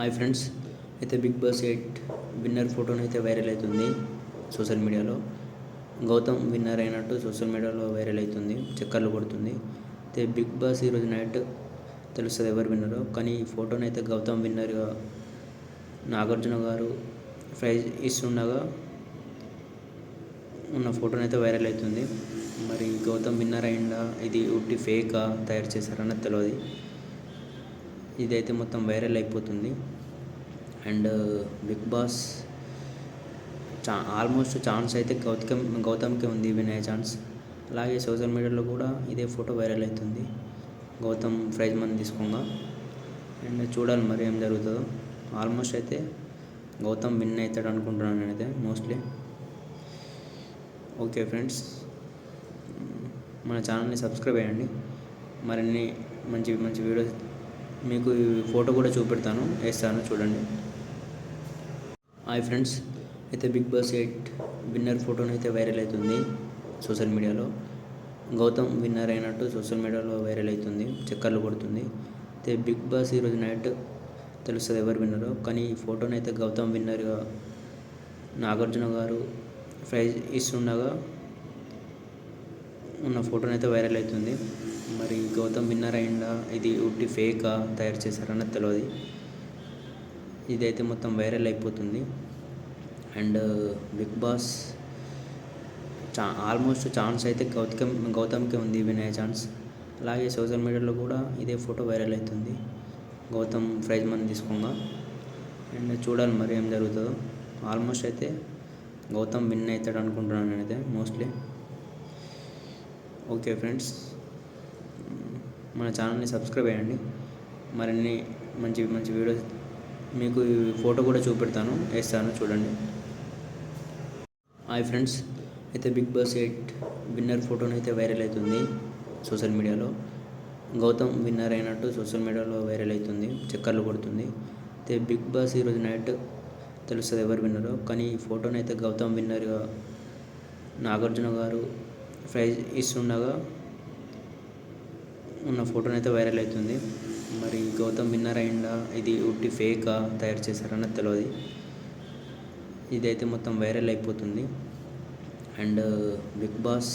Hi friends అయితే big boss eight winner ఫోటోని అయితే వైరల్ అవుతుంది సోషల్ మీడియాలో గౌతమ్ విన్నర్ అయినట్టు సోషల్ మీడియాలో వైరల్ అవుతుంది చక్కర్లు కొడుతుంది. అయితే బిగ్ బాస్ ఈరోజు నైట్ తెలుస్తుంది ఎవరు విన్నరో కానీ ఈ ఫోటోని అయితే గౌతమ్ విన్నర్గా నాగార్జున గారు ప్రైజ్ ఇస్తుండగా ఉన్న ఫోటోని అయితే వైరల్ అవుతుంది మరి గౌతమ్ విన్నర్ అయిందా ఇది ఉట్టి ఫేకా తయారు చేశారన్నది తెలియదు ఇదైతే మొత్తం వైరల్ అయిపోతుంది. అండ్ బిగ్ బాస్ చా ఆల్మోస్ట్ ఛాన్స్ అయితే గౌతమ్ గౌతమ్కే ఉంది వినయ్ ఛాన్స్. అలాగే సోషల్ మీడియాలో కూడా ఇదే ఫోటో వైరల్ అవుతుంది. గౌతమ్ ప్రైజ్ మనీ తీసుకోగా. అండ్ చూడాలి మరి ఏం జరుగుతుందో. ఆల్మోస్ట్ అయితే గౌతమ్ విన్ అవుతాడు అనుకుంటున్నాను నేనైతే మోస్ట్లీ. Okay friends. మన ఛానల్ని సబ్స్క్రైబ్ చేయండి. మరిన్ని మంచి మంచి వీడియోస్ మీకు ఈ ఫోటో కూడా చూపెడతాను వేస్తాను చూడండి. హాయ్ ఫ్రెండ్స్ అయితే బిగ్ బాస్ ఎయిట్ విన్నర్ ఫోటోని అయితే వైరల్ అవుతుంది సోషల్ మీడియాలో. గౌతమ్ విన్నర్ అయినట్టు సోషల్ మీడియాలో వైరల్ అవుతుంది చక్కర్లు కొడుతుంది. అయితే బిగ్ బాస్ ఈరోజు నైట్ తెలుస్తుంది ఎవరు విన్నరో కానీ ఈ ఫోటోని అయితే గౌతమ్ విన్నర్గా నాగార్జున గారు ప్రైజ్ ఇస్తుండగా ఉన్న ఫోటోని అయితే వైరల్ అవుతుంది. మరి గౌతమ్ విన్నర్ అయిందా? ఇది ఉట్టి ఫేకా తయారు చేశారన్నది తెలియదు ఇదైతే మొత్తం వైరల్ అయిపోతుంది. అండ్ బిగ్ బాస్ చా ఆల్మోస్ట్ ఛాన్స్ అయితే గౌతమ్ గౌతమ్కే ఉంది వినయ్ ఛాన్స్. అలాగే సోషల్ మీడియాలో కూడా ఇదే ఫోటో వైరల్ అవుతుంది. గౌతమ్ ప్రైజ్ మనీ తీసుకోగా. అండ్ చూడాలి మరి ఏం జరుగుతుందో. ఆల్మోస్ట్ అయితే గౌతమ్ విన్ అవుతాడు అనుకుంటున్నాను నేనైతే మోస్ట్లీ. Okay friends. మన ఛానల్ని సబ్స్క్రైబ్ చేయండి. మరిన్ని మంచి మంచి వీడియోస్ మీకు ఫోటో కూడా చూపెడతాను. వేస్తాను చూడండి. హాయ్ ఫ్రెండ్స్ అయితే బిగ్ బాస్ ఎయిట్ విన్నర్ ఫోటోని అయితే వైరల్ అవుతుంది సోషల్ మీడియాలో. గౌతమ్ విన్నర్ అయినట్టు సోషల్ మీడియాలో వైరల్ అవుతుంది చక్కర్లు కొడుతుంది. అయితే బిగ్ బాస్ ఈరోజు నైట్ తెలుస్తుంది ఎవరు విన్నరో కానీ ఈ ఫోటోని అయితే గౌతమ్ విన్నర్గా నాగార్జున గారు ప్రైజ్ ఇస్తుండగా ఉన్న ఫోటోని అయితే వైరల్ అవుతుంది. మరి గౌతమ్ విన్నర్ అయిందా ఇది ఉట్టి ఫేకా తయారు చేశారన్నది తెలియదు ఇదైతే మొత్తం వైరల్ అయిపోతుంది. అండ్ బిగ్ బాస్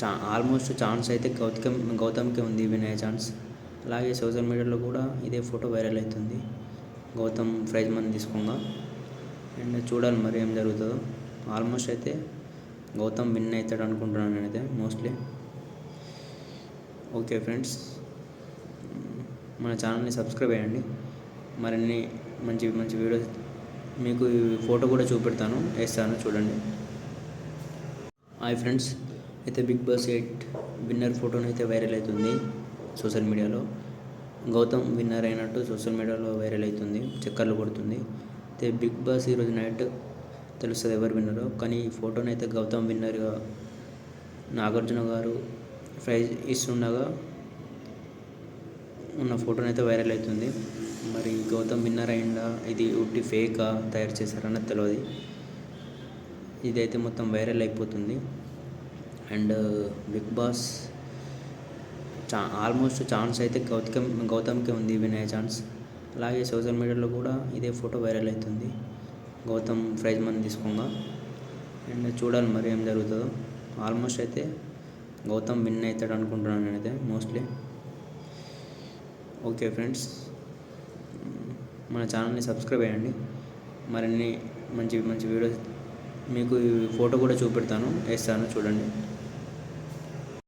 చా ఆల్మోస్ట్ ఛాన్స్ అయితే గౌతమ్ గౌతమ్కే ఉంది వినయ్ ఛాన్స్. అలాగే సోషల్ మీడియాలో కూడా ఇదే ఫోటో వైరల్ అవుతుంది. గౌతమ్ ప్రైజ్ మనీ తీసుకోగా. అండ్ చూడాలి మరి ఏం జరుగుతుందో. ఆల్మోస్ట్ అయితే గౌతమ్ విన్ అవుతాడు అనుకుంటున్నాను నేనైతే మోస్ట్లీ. Okay friends. మన ఛానల్ని సబ్స్క్రైబ్ అయ్యండి మరిన్ని మంచి మంచి వీడియోస్ మీకు ఫోటో కూడా చూపెడతాను. వేస్తాను చూడండి. Hi friends. అయితే బిగ్ బాస్ ఎయిట్ విన్నర్ ఫోటోని అయితే వైరల్ అవుతుంది సోషల్ మీడియాలో. గౌతమ్ విన్నర్ అయినట్టు సోషల్ మీడియాలో వైరల్ అవుతుంది. చక్కర్లు కొడుతుంది. అయితే బిగ్ బాస్ ఈరోజు నైట్ తెలుస్తుంది ఎవరు విన్నరో. కానీ ఈ ఫోటోని అయితే గౌతమ్ విన్నర్గా నాగార్జున గారు ప్రైజ్ ఇస్తుండగా ఉన్న ఫోటోని అయితే వైరల్ అవుతుంది. మరి గౌతమ్ విన్నర్ అయిందా ఇది ఉట్టి ఫేకా తయారు చేశారన్నది తెలియదు ఇదైతే మొత్తం వైరల్ అయిపోతుంది. అండ్ బిగ్ బాస్ చా ఆల్మోస్ట్ ఛాన్స్ అయితే గౌతమ్ గౌతమ్కే ఉంది వినయ్ ఛాన్స్. అలాగే సోషల్ మీడియాలో కూడా ఇదే ఫోటో వైరల్ అవుతుంది. గౌతమ్ ప్రైజ్ మనీ తీసుకోగా. అండ్ చూడాలి మరి ఏం జరుగుతుందో. ఆల్మోస్ట్ అయితే గౌతమ్ విన్ అవుతాడు అనుకుంటున్నాను నేనైతే మోస్ట్లీ ఓకే ఫ్రెండ్స్ మన ఛానల్ని సబ్స్క్రైబ్ చేయండి. మరిన్ని మంచి మంచి వీడియోస్ మీకు ఫోటో కూడా చూపెడతాను. వేస్తాను చూడండి.